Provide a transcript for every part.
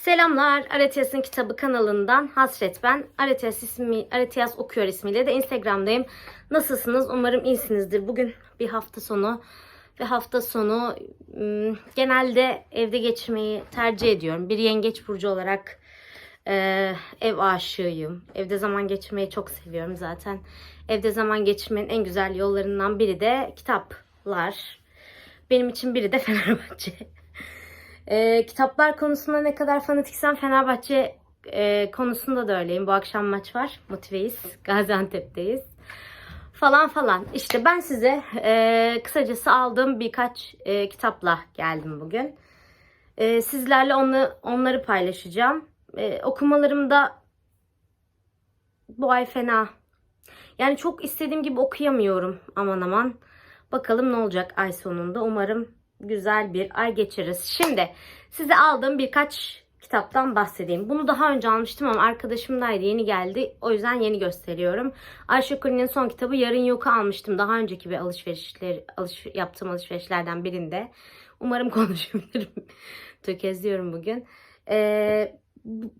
Selamlar. Aretias'ın kitabı kanalından Hasret ben. Aretias ismi Aretias okuyor ismiyle de Instagram'dayım. Nasılsınız? Umarım iyisinizdir. Bugün bir hafta sonu ve hafta sonu genelde evde geçirmeyi tercih ediyorum. Bir yengeç burcu olarak e, ev aşığıyım. Evde zaman geçirmeyi çok seviyorum zaten. Evde zaman geçirmenin en güzel yollarından biri de kitaplar. Benim için biri de Fenerbahçe. Ee, kitaplar konusunda ne kadar fanatiksem Fenerbahçe e, konusunda da öyleyim. Bu akşam maç var. Motiveyiz. Gaziantep'teyiz. Falan falan. İşte ben size e, kısacası aldığım birkaç e, kitapla geldim bugün. E, sizlerle onu, onları paylaşacağım. E, okumalarımda bu ay fena. Yani çok istediğim gibi okuyamıyorum aman aman. Bakalım ne olacak ay sonunda. Umarım güzel bir ay geçiririz. Şimdi size aldığım birkaç kitaptan bahsedeyim. Bunu daha önce almıştım ama arkadaşımdaydı yeni geldi. O yüzden yeni gösteriyorum. Ayşe Kuli'nin son kitabı Yarın Yok'u almıştım. Daha önceki bir alışverişler, alış, yaptığım alışverişlerden birinde. Umarım konuşabilirim. Tökezliyorum bugün. Ee,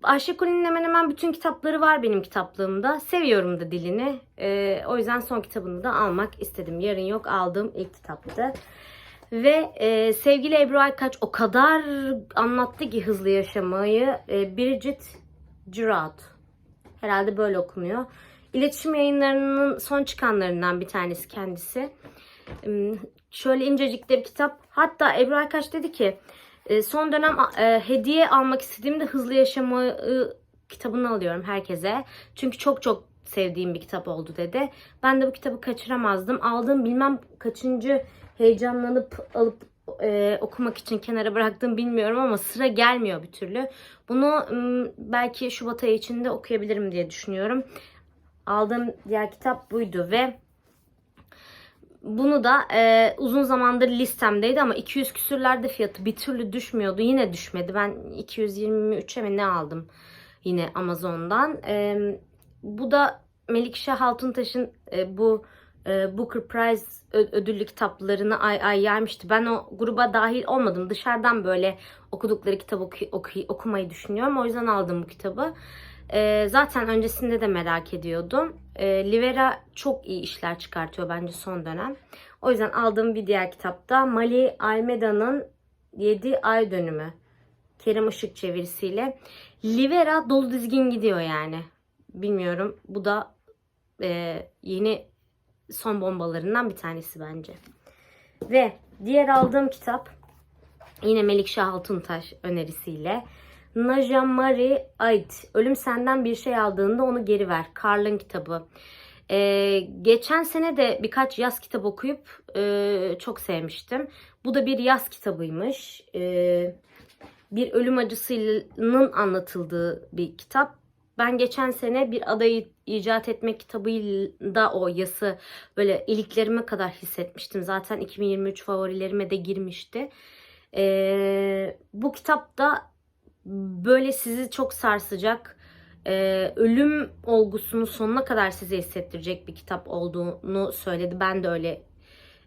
Ayşe Kuli'nin hemen hemen bütün kitapları var benim kitaplığımda. Seviyorum da dilini. Ee, o yüzden son kitabını da almak istedim. Yarın Yok aldığım ilk kitaptı. Ve e, sevgili Ebru Aykaç o kadar anlattı ki hızlı yaşamayı. E, Bridget Giraud. Herhalde böyle okunuyor. İletişim yayınlarının son çıkanlarından bir tanesi kendisi. Hmm, Şöyle incecik de bir kitap. Hatta Ebru Aykaç dedi ki e, son dönem e, hediye almak istediğimde hızlı yaşamayı kitabını alıyorum herkese. Çünkü çok çok sevdiğim bir kitap oldu dedi. Ben de bu kitabı kaçıramazdım. Aldığım bilmem kaçıncı heyecanlanıp alıp e, okumak için kenara bıraktım bilmiyorum ama sıra gelmiyor bir türlü. Bunu belki Şubat ayı içinde okuyabilirim diye düşünüyorum. Aldığım diğer kitap buydu ve bunu da e, uzun zamandır listemdeydi ama 200 küsürlerde fiyatı bir türlü düşmüyordu. Yine düşmedi. Ben 223'e mi ne aldım yine Amazon'dan. E, bu da Melikşah Altuntaş'ın e, bu e, Booker Prize ödüllü kitaplarını ay ay yermişti. Ben o gruba dahil olmadım. Dışarıdan böyle okudukları kitabı oku- oku- okumayı düşünüyorum. O yüzden aldım bu kitabı. E, zaten öncesinde de merak ediyordum. E, Livera çok iyi işler çıkartıyor bence son dönem. O yüzden aldığım bir diğer kitapta Mali Almeda'nın 7 ay dönümü. Kerem Işık çevirisiyle. Livera dolu dizgin gidiyor yani. Bilmiyorum. Bu da e, yeni son bombalarından bir tanesi bence. Ve diğer aldığım kitap yine Melikşah Altuntaş önerisiyle Najamari Ait. Ölüm senden bir şey aldığında onu geri ver. Karl'ın kitabı. Ee, geçen sene de birkaç yaz kitap okuyup e, çok sevmiştim. Bu da bir yaz kitabıymış. Ee, bir ölüm acısının anlatıldığı bir kitap. Ben geçen sene bir adayı icat etmek kitabıyla o yası böyle iliklerime kadar hissetmiştim. Zaten 2023 favorilerime de girmişti. Ee, bu kitapta böyle sizi çok sarsacak, e, ölüm olgusunu sonuna kadar size hissettirecek bir kitap olduğunu söyledi. Ben de öyle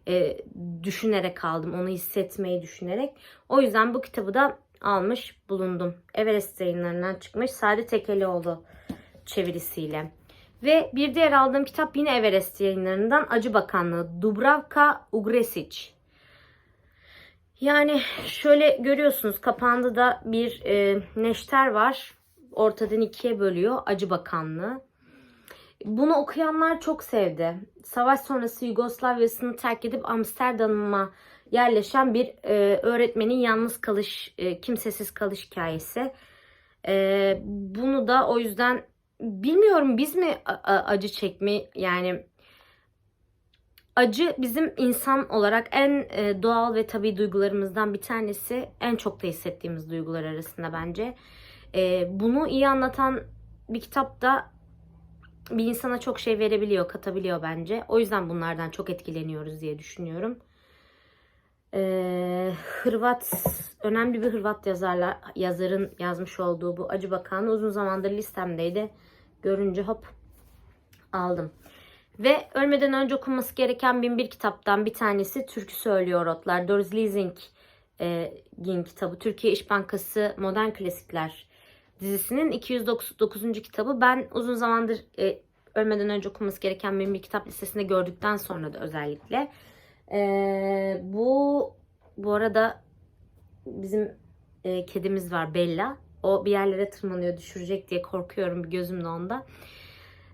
e, düşünerek aldım. Onu hissetmeyi düşünerek. O yüzden bu kitabı da almış bulundum. Everest yayınlarından çıkmış. Sade Tekelioğlu çevirisiyle. Ve bir diğer aldığım kitap yine Everest yayınlarından Acı Bakanlığı. Dubravka Ugresic. Yani şöyle görüyorsunuz kapağında da bir e, neşter var. Ortadan ikiye bölüyor Acı Bakanlığı. Bunu okuyanlar çok sevdi. Savaş sonrası Yugoslavya'sını terk edip Amsterdam'a yerleşen bir e, öğretmenin yalnız kalış, e, kimsesiz kalış hikayesi. E, bunu da o yüzden bilmiyorum biz mi acı çekme yani acı bizim insan olarak en e, doğal ve tabii duygularımızdan bir tanesi. En çok da hissettiğimiz duygular arasında bence. E, bunu iyi anlatan bir kitap da bir insana çok şey verebiliyor, katabiliyor bence. O yüzden bunlardan çok etkileniyoruz diye düşünüyorum. Ee, Hırvat, önemli bir Hırvat yazarlar, yazarın yazmış olduğu bu Acı Bakanı uzun zamandır listemdeydi. Görünce hop aldım. Ve ölmeden önce okunması gereken bin bir kitaptan bir tanesi Türkü Söylüyor Otlar. Doris Lessing e, kitabı. Türkiye İş Bankası Modern Klasikler dizisinin 209. kitabı. Ben uzun zamandır e, ölmeden önce okunması gereken benim bir kitap listesinde gördükten sonra da özellikle. E, bu bu arada bizim e, kedimiz var Bella. O bir yerlere tırmanıyor düşürecek diye korkuyorum bir gözüm de onda.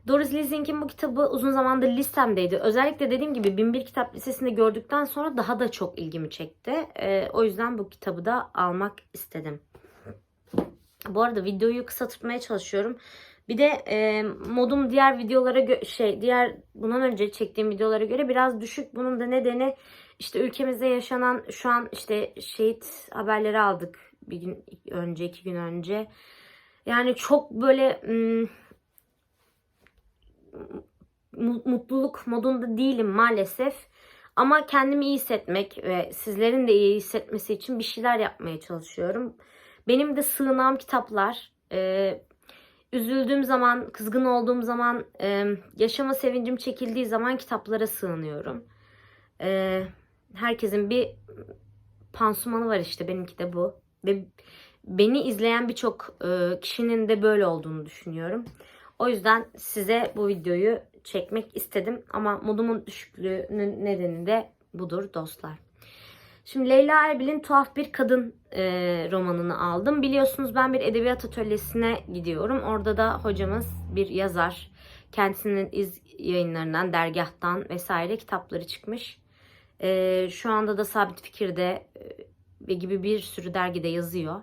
Doris Lessing'in bu kitabı uzun zamandır listemdeydi. Özellikle dediğim gibi 1001 kitap listesinde gördükten sonra daha da çok ilgimi çekti. Ee, o yüzden bu kitabı da almak istedim. Bu arada videoyu kısa tutmaya çalışıyorum. Bir de e, modum diğer videolara şey diğer bundan önce çektiğim videolara göre biraz düşük. Bunun da nedeni işte ülkemizde yaşanan şu an işte şehit haberleri aldık bir gün önce iki gün önce. Yani çok böyle ım, mu- mutluluk modunda değilim maalesef. Ama kendimi iyi hissetmek ve sizlerin de iyi hissetmesi için bir şeyler yapmaya çalışıyorum. Benim de sığınağım kitaplar. Ee, üzüldüğüm zaman, kızgın olduğum zaman, e, yaşama sevincim çekildiği zaman kitaplara sığınıyorum. Ee, herkesin bir pansumanı var işte benimki de bu. Ve beni izleyen birçok e, kişinin de böyle olduğunu düşünüyorum. O yüzden size bu videoyu çekmek istedim ama modumun düşüklüğünün nedeni de budur dostlar. Şimdi Leyla Erbil'in Tuhaf Bir Kadın e, romanını aldım. Biliyorsunuz ben bir edebiyat atölyesine gidiyorum. Orada da hocamız bir yazar. Kendisinin iz yayınlarından, dergahtan vesaire kitapları çıkmış. E, şu anda da Sabit Fikir'de e, ve gibi bir sürü dergide yazıyor.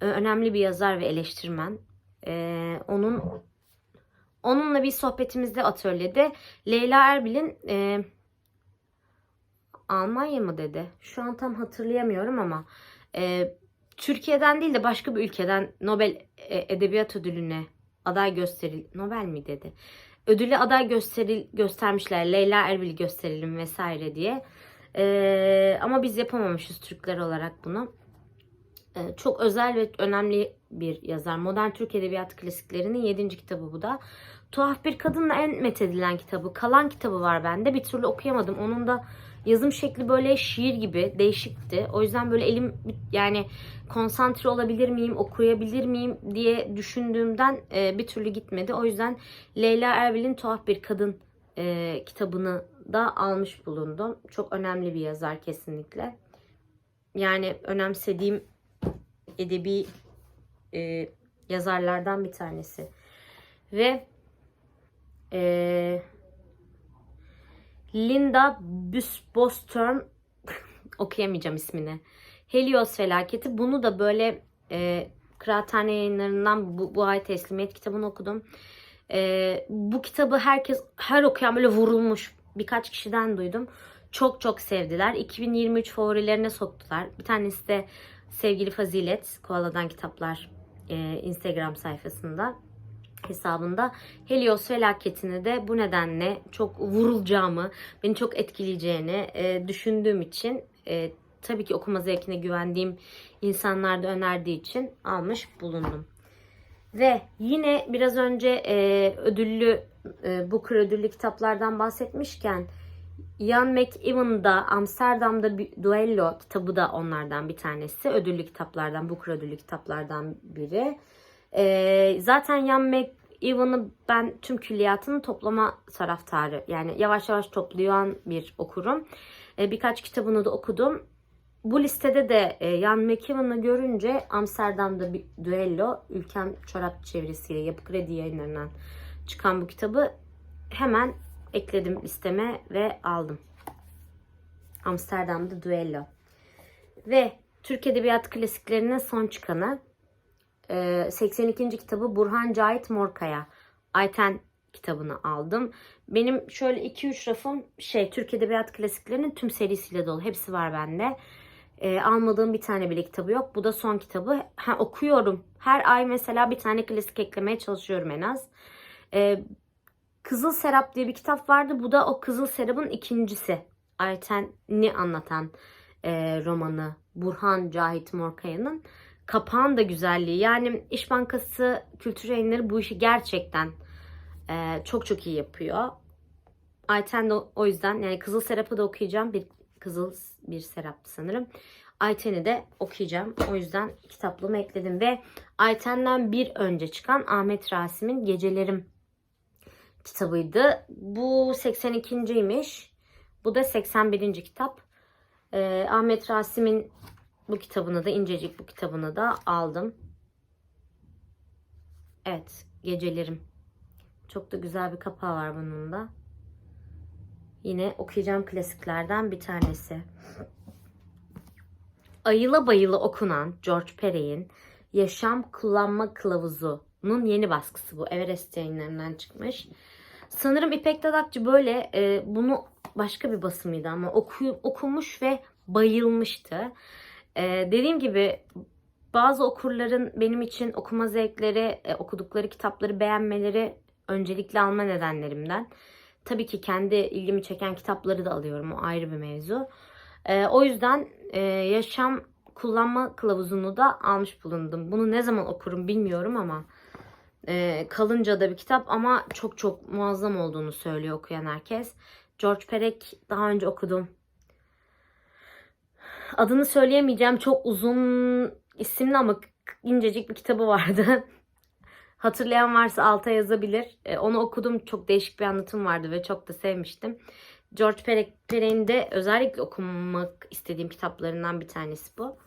E, önemli bir yazar ve eleştirmen. E, onun Onunla bir sohbetimizde atölyede Leyla Erbil'in e, Almanya mı dedi? Şu an tam hatırlayamıyorum ama e, Türkiye'den değil de başka bir ülkeden Nobel e, Edebiyat Ödülü'ne aday gösteril Nobel mi dedi? Ödülü aday gösteril göstermişler. Leyla Erbil gösterelim vesaire diye. E, ama biz yapamamışız Türkler olarak bunu. E, çok özel ve önemli bir yazar. Modern Türk Edebiyatı klasiklerinin 7. kitabı bu da. Tuhaf Bir Kadınla en methedilen kitabı. Kalan kitabı var bende. Bir türlü okuyamadım. Onun da yazım şekli böyle şiir gibi değişikti. O yüzden böyle elim yani konsantre olabilir miyim, okuyabilir miyim diye düşündüğümden e, bir türlü gitmedi. O yüzden Leyla Erbil'in Tuhaf Bir Kadın e, kitabını da almış bulundum. Çok önemli bir yazar kesinlikle. Yani önemsediğim edebi e, yazarlardan bir tanesi. Ve e, Linda Busbostern okuyamayacağım ismini. Helios felaketi. Bunu da böyle e, Kıraathane yayınlarından bu, bu ay teslimiyet kitabını okudum. E, bu kitabı herkes her okuyan böyle vurulmuş birkaç kişiden duydum. Çok çok sevdiler. 2023 favorilerine soktular. Bir tanesi de sevgili Fazilet Koala'dan kitaplar e, Instagram sayfasında hesabında Helios felaketini de bu nedenle çok vurulacağımı, beni çok etkileyeceğini e, düşündüğüm için e, tabii ki okuma zevkine güvendiğim insanlar da önerdiği için almış bulundum. Ve yine biraz önce e, ödüllü e, Booker ödüllü kitaplardan bahsetmişken Ian McEwan'ın da Amsterdam'da bir Duello kitabı da onlardan bir tanesi. Ödüllü kitaplardan, Booker ödüllü kitaplardan biri. Ee, zaten Ian McEwan'ı ben tüm külliyatını toplama taraftarı. Yani yavaş yavaş toplayan bir okurum. Ee, birkaç kitabını da okudum. Bu listede de e, Ian McEwan'ı görünce Amsterdam'da bir Duello, Ülkem Çorap çevresiyle Yapı Kredi yayınlarından çıkan bu kitabı hemen ekledim listeme ve aldım. Amsterdam'da Duello. Ve Türk Edebiyat klasiklerinin son çıkanı e, 82. kitabı Burhan Cahit Morkaya. Ayten kitabını aldım. Benim şöyle 2-3 rafım şey Türk Edebiyat klasiklerinin tüm serisiyle dolu. Hepsi var bende. E, almadığım bir tane bile kitabı yok. Bu da son kitabı. Ha, okuyorum. Her ay mesela bir tane klasik eklemeye çalışıyorum en az. E, Kızıl Serap diye bir kitap vardı. Bu da o Kızıl Serap'ın ikincisi. Ayten'i anlatan e, romanı. Burhan Cahit Morkaya'nın. Kapağın da güzelliği. Yani İş Bankası Kültür Yayınları bu işi gerçekten e, çok çok iyi yapıyor. Ayten de o yüzden yani Kızıl Serap'ı da okuyacağım. Bir Kızıl bir Serap sanırım. Ayten'i de okuyacağım. O yüzden kitaplığımı ekledim ve Ayten'den bir önce çıkan Ahmet Rasim'in Gecelerim kitabıydı. Bu 82.ymiş. Bu da 81. kitap. Ee, Ahmet Rasim'in bu kitabını da incecik bu kitabını da aldım. Evet, Gecelerim. Çok da güzel bir kapağı var bunun da. Yine okuyacağım klasiklerden bir tanesi. Ayıla bayıla okunan George Perey'in Yaşam Kullanma Kılavuzu'nun yeni baskısı bu. Everest yayınlarından çıkmış. Sanırım İpek Dadakçı böyle e, bunu başka bir basımıydı ama oku, okumuş ve bayılmıştı. E, dediğim gibi bazı okurların benim için okuma zevkleri, e, okudukları kitapları beğenmeleri öncelikli alma nedenlerimden. Tabii ki kendi ilgimi çeken kitapları da alıyorum. O ayrı bir mevzu. E, o yüzden e, yaşam kullanma kılavuzunu da almış bulundum. Bunu ne zaman okurum bilmiyorum ama e, kalınca da bir kitap ama çok çok muazzam olduğunu söylüyor okuyan herkes. George Perec daha önce okudum. Adını söyleyemeyeceğim. Çok uzun isimli ama incecik bir kitabı vardı. Hatırlayan varsa alta yazabilir. E, onu okudum. Çok değişik bir anlatım vardı ve çok da sevmiştim. George Perec, Perec'in de özellikle okumak istediğim kitaplarından bir tanesi bu.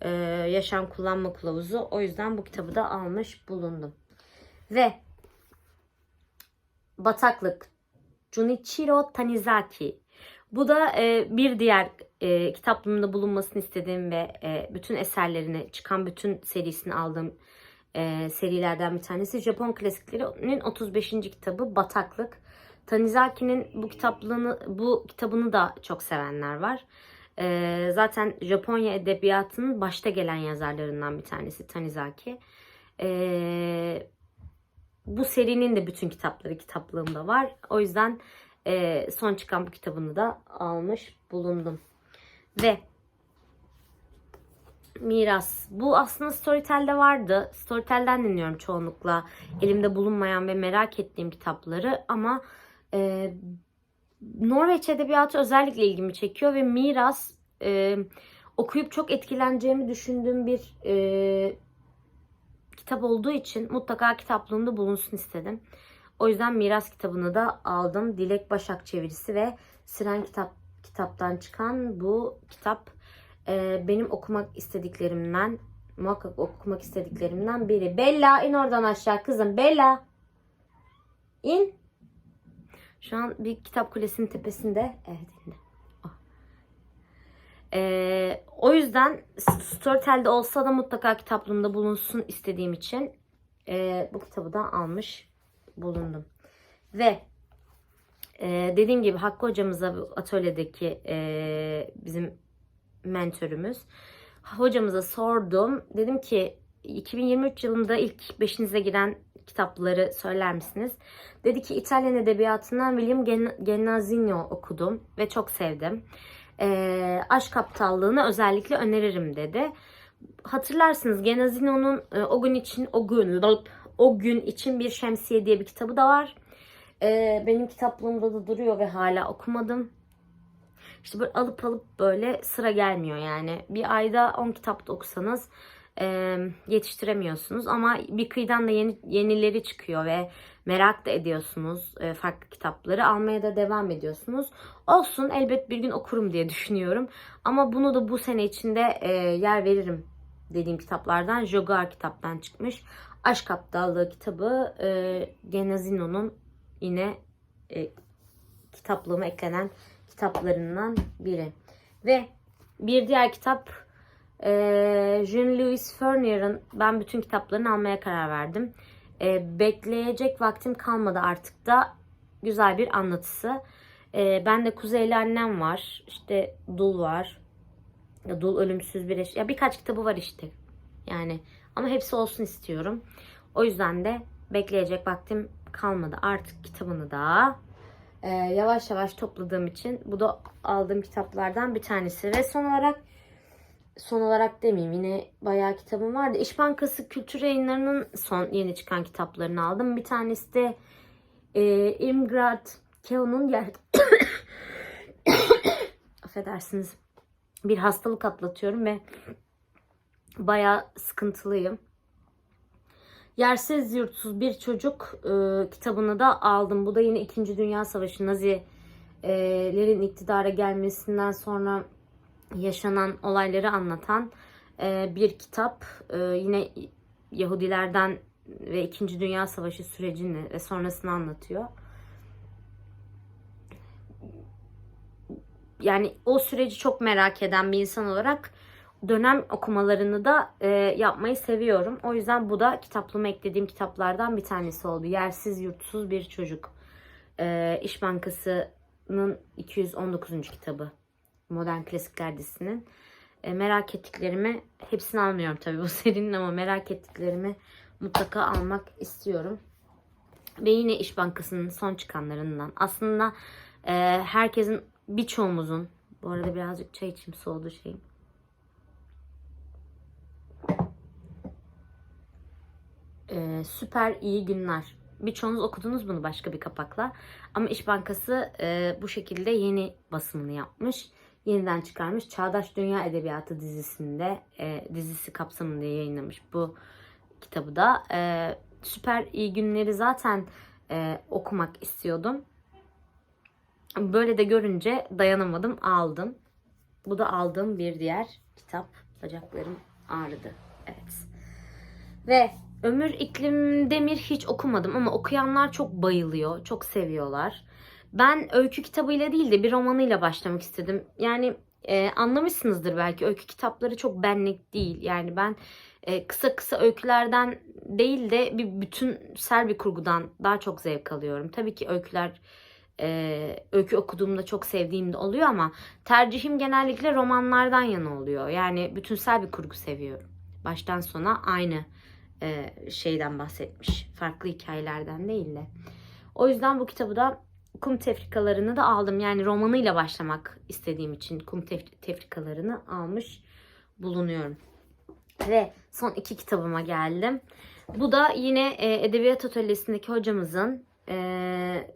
E, Yaşam Kullanma Kılavuzu. O yüzden bu kitabı da almış bulundum. Ve Bataklık Junichiro Tanizaki. Bu da e, bir diğer e, kitaplığımda bulunmasını istediğim ve e, bütün eserlerini çıkan bütün serisini aldığım e, serilerden bir tanesi. Japon klasiklerinin 35. kitabı Bataklık. Tanizaki'nin bu kitaplığını bu kitabını da çok sevenler var. E, zaten Japonya edebiyatının başta gelen yazarlarından bir tanesi Tanizaki. E, bu serinin de bütün kitapları kitaplığımda var. O yüzden e, son çıkan bu kitabını da almış bulundum. Ve Miras. Bu aslında Storytel'de vardı. Storytel'den dinliyorum çoğunlukla. Elimde bulunmayan ve merak ettiğim kitapları ama e, Norveç edebiyatı özellikle ilgimi çekiyor ve Miras e, okuyup çok etkileneceğimi düşündüğüm bir e, kitap olduğu için mutlaka kitaplığımda bulunsun istedim. O yüzden Miras kitabını da aldım. Dilek Başak çevirisi ve Siren kitap kitaptan çıkan bu kitap e, benim okumak istediklerimden muhakkak okumak istediklerimden biri. Bella in oradan aşağı kızım. Bella in. Şu an bir kitap kulesinin tepesinde. Evet indi. Oh. Ee, o yüzden Storytel'de olsa da mutlaka kitaplığımda bulunsun istediğim için e, bu kitabı da almış bulundum. Ve e, dediğim gibi Hakkı hocamıza atölyedeki e, bizim mentörümüz. Hocamıza sordum. Dedim ki 2023 yılında ilk beşinize giren kitapları söyler misiniz? Dedi ki İtalyan edebiyatından William Gen- Genazzino okudum ve çok sevdim. E, Aşk Aptallığını özellikle öneririm dedi. Hatırlarsınız Genazzino'nun e, o gün için o gün o gün için bir şemsiye diye bir kitabı da var. E, benim kitaplığımda da duruyor ve hala okumadım. İşte böyle alıp alıp böyle sıra gelmiyor yani. Bir ayda 10 kitap da okusanız e, yetiştiremiyorsunuz. Ama bir kıyıdan da yeni, yenileri çıkıyor ve merak da ediyorsunuz e, farklı kitapları. Almaya da devam ediyorsunuz. Olsun elbet bir gün okurum diye düşünüyorum. Ama bunu da bu sene içinde e, yer veririm dediğim kitaplardan Jogar kitaptan çıkmış. Aşk Aptallığı kitabı e, Genazino'nun yine e, kitaplığıma eklenen kitaplarından biri. Ve bir diğer kitap e, Jean-Louis Fournier'ın ben bütün kitaplarını almaya karar verdim. E, bekleyecek vaktim kalmadı artık da güzel bir anlatısı. E, ben de Kuzeyli Annem var. İşte Dul var. Ya, Dul Ölümsüz Bir Eş. Ya birkaç kitabı var işte. Yani ama hepsi olsun istiyorum. O yüzden de bekleyecek vaktim kalmadı. Artık kitabını da e, yavaş yavaş topladığım için bu da aldığım kitaplardan bir tanesi. Ve son olarak son olarak demeyeyim yine bayağı kitabım vardı. İş Bankası Kültür Yayınları'nın son yeni çıkan kitaplarını aldım. Bir tanesi de e, Imgrad Keo'nun yer... affedersiniz bir hastalık atlatıyorum ve bayağı sıkıntılıyım. Yersiz Yurtsuz Bir Çocuk e, kitabını da aldım. Bu da yine 2. Dünya Savaşı Nazilerin iktidara gelmesinden sonra yaşanan olayları anlatan e, bir kitap. E, yine Yahudilerden ve 2. Dünya Savaşı sürecini ve sonrasını anlatıyor. Yani o süreci çok merak eden bir insan olarak dönem okumalarını da e, yapmayı seviyorum. O yüzden bu da kitaplığıma eklediğim kitaplardan bir tanesi oldu. Yersiz Yurtsuz Bir Çocuk. E, İş Bankası'nın 219. kitabı. Modern Klasikler dizisinin. E, merak ettiklerimi hepsini almıyorum tabii bu serinin ama merak ettiklerimi mutlaka almak istiyorum. Ve yine İş Bankası'nın son çıkanlarından. Aslında e, herkesin birçoğumuzun bu arada birazcık çay içim soğudu şeyim. E, süper iyi günler. Birçoğunuz okudunuz bunu başka bir kapakla. Ama İş Bankası e, bu şekilde yeni basımını yapmış. Yeniden çıkarmış. Çağdaş Dünya Edebiyatı dizisinde e, dizisi kapsamında yayınlamış bu kitabı da. E, süper iyi günleri zaten e, okumak istiyordum. Böyle de görünce dayanamadım aldım. Bu da aldığım bir diğer kitap. Bacaklarım ağrıdı. Evet. Ve Ömür İklim Demir hiç okumadım ama okuyanlar çok bayılıyor, çok seviyorlar. Ben öykü kitabıyla değil de bir romanıyla başlamak istedim. Yani e, anlamışsınızdır belki öykü kitapları çok benlik değil. Yani ben e, kısa kısa öykülerden değil de bir bütünsel bir kurgudan daha çok zevk alıyorum. Tabii ki öyküler e, öykü okuduğumda çok sevdiğim de oluyor ama tercihim genellikle romanlardan yana oluyor. Yani bütünsel bir kurgu seviyorum. Baştan sona aynı e, şeyden bahsetmiş. Farklı hikayelerden değil de. O yüzden bu kitabı da kum tefrikalarını da aldım. Yani romanıyla başlamak istediğim için kum tef- tefrikalarını almış bulunuyorum. Ve son iki kitabıma geldim. Bu da yine e, Edebiyat Atölyesi'ndeki hocamızın e,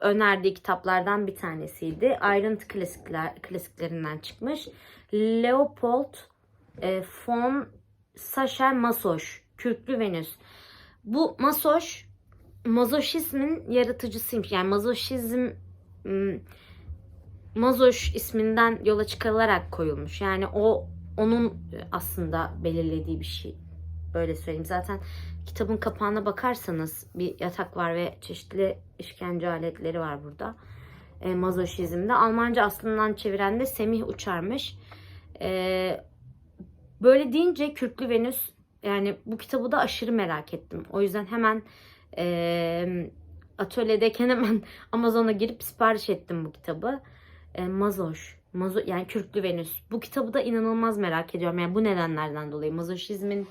önerdiği kitaplardan bir tanesiydi. Ayrıntı klasikler klasiklerinden çıkmış. Leopold e, von Sacher Masoch, Kürklü Venüs. Bu Masoch mazoşizmin yaratıcısıymış. Yani mazoşizm Mazoş isminden yola çıkarılarak koyulmuş. Yani o onun aslında belirlediği bir şey. Böyle söyleyeyim. Zaten kitabın kapağına bakarsanız bir yatak var ve çeşitli işkence aletleri var burada. E, mazoşizmde. Almanca aslından çeviren de Semih Uçar'mış. E, böyle deyince Kürklü Venüs yani bu kitabı da aşırı merak ettim. O yüzden hemen e, atölyedeyken hemen Amazon'a girip sipariş ettim bu kitabı. E, Mazoş. Mazo, yani Kürklü Venüs. Bu kitabı da inanılmaz merak ediyorum. Yani bu nedenlerden dolayı. Mazoşizmin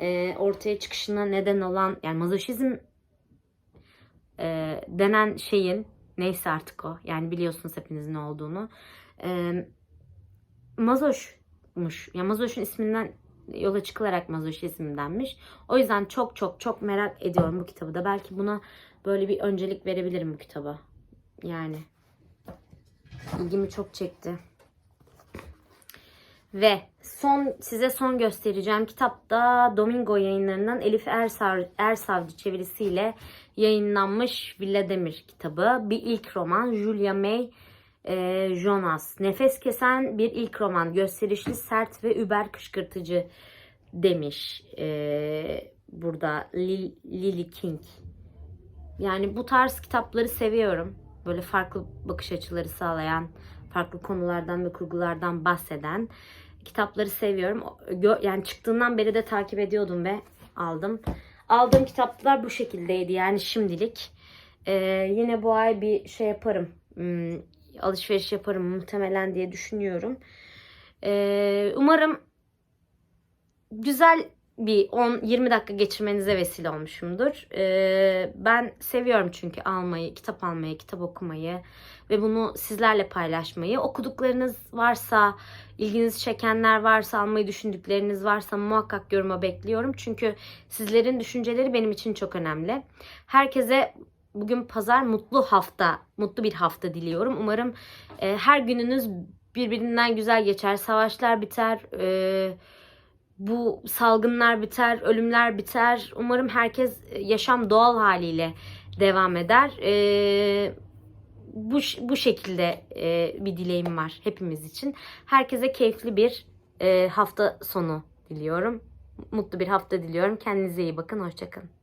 e, ortaya çıkışına neden olan yani mazoşizm e, denen şeyin neyse artık o. Yani biliyorsunuz hepiniz ne olduğunu. E, mazoşmuş. Yani mazoşun isminden yola çıkılarak mazoşizm denmiş. O yüzden çok çok çok merak ediyorum bu kitabı da. Belki buna böyle bir öncelik verebilirim bu kitaba. Yani ilgimi çok çekti. Ve son size son göstereceğim kitap da Domingo yayınlarından Elif Ersav, Ersavcı çevirisiyle yayınlanmış Vladimir kitabı. Bir ilk roman Julia May e, Jonas. Nefes kesen bir ilk roman. Gösterişli, sert ve über kışkırtıcı demiş e, burada Lil, Lily King. Yani bu tarz kitapları seviyorum. Böyle farklı bakış açıları sağlayan, farklı konulardan ve kurgulardan bahseden kitapları seviyorum. Yani çıktığından beri de takip ediyordum ve aldım. Aldığım kitaplar bu şekildeydi yani şimdilik. Ee, yine bu ay bir şey yaparım. Hmm, alışveriş yaparım muhtemelen diye düşünüyorum. Ee, umarım güzel bir 10-20 dakika geçirmenize vesile olmuşumdur. Ee, ben seviyorum çünkü almayı, kitap almayı, kitap okumayı ve bunu sizlerle paylaşmayı. Okuduklarınız varsa, ilginizi çekenler varsa, almayı düşündükleriniz varsa muhakkak yoruma bekliyorum. Çünkü sizlerin düşünceleri benim için çok önemli. Herkese bugün pazar mutlu hafta, mutlu bir hafta diliyorum. Umarım e, her gününüz birbirinden güzel geçer. Savaşlar biter. e, bu salgınlar biter, ölümler biter. Umarım herkes yaşam doğal haliyle devam eder. E, bu bu şekilde e, bir dileğim var hepimiz için. Herkese keyifli bir e, hafta sonu diliyorum. Mutlu bir hafta diliyorum. Kendinize iyi bakın. Hoşçakalın.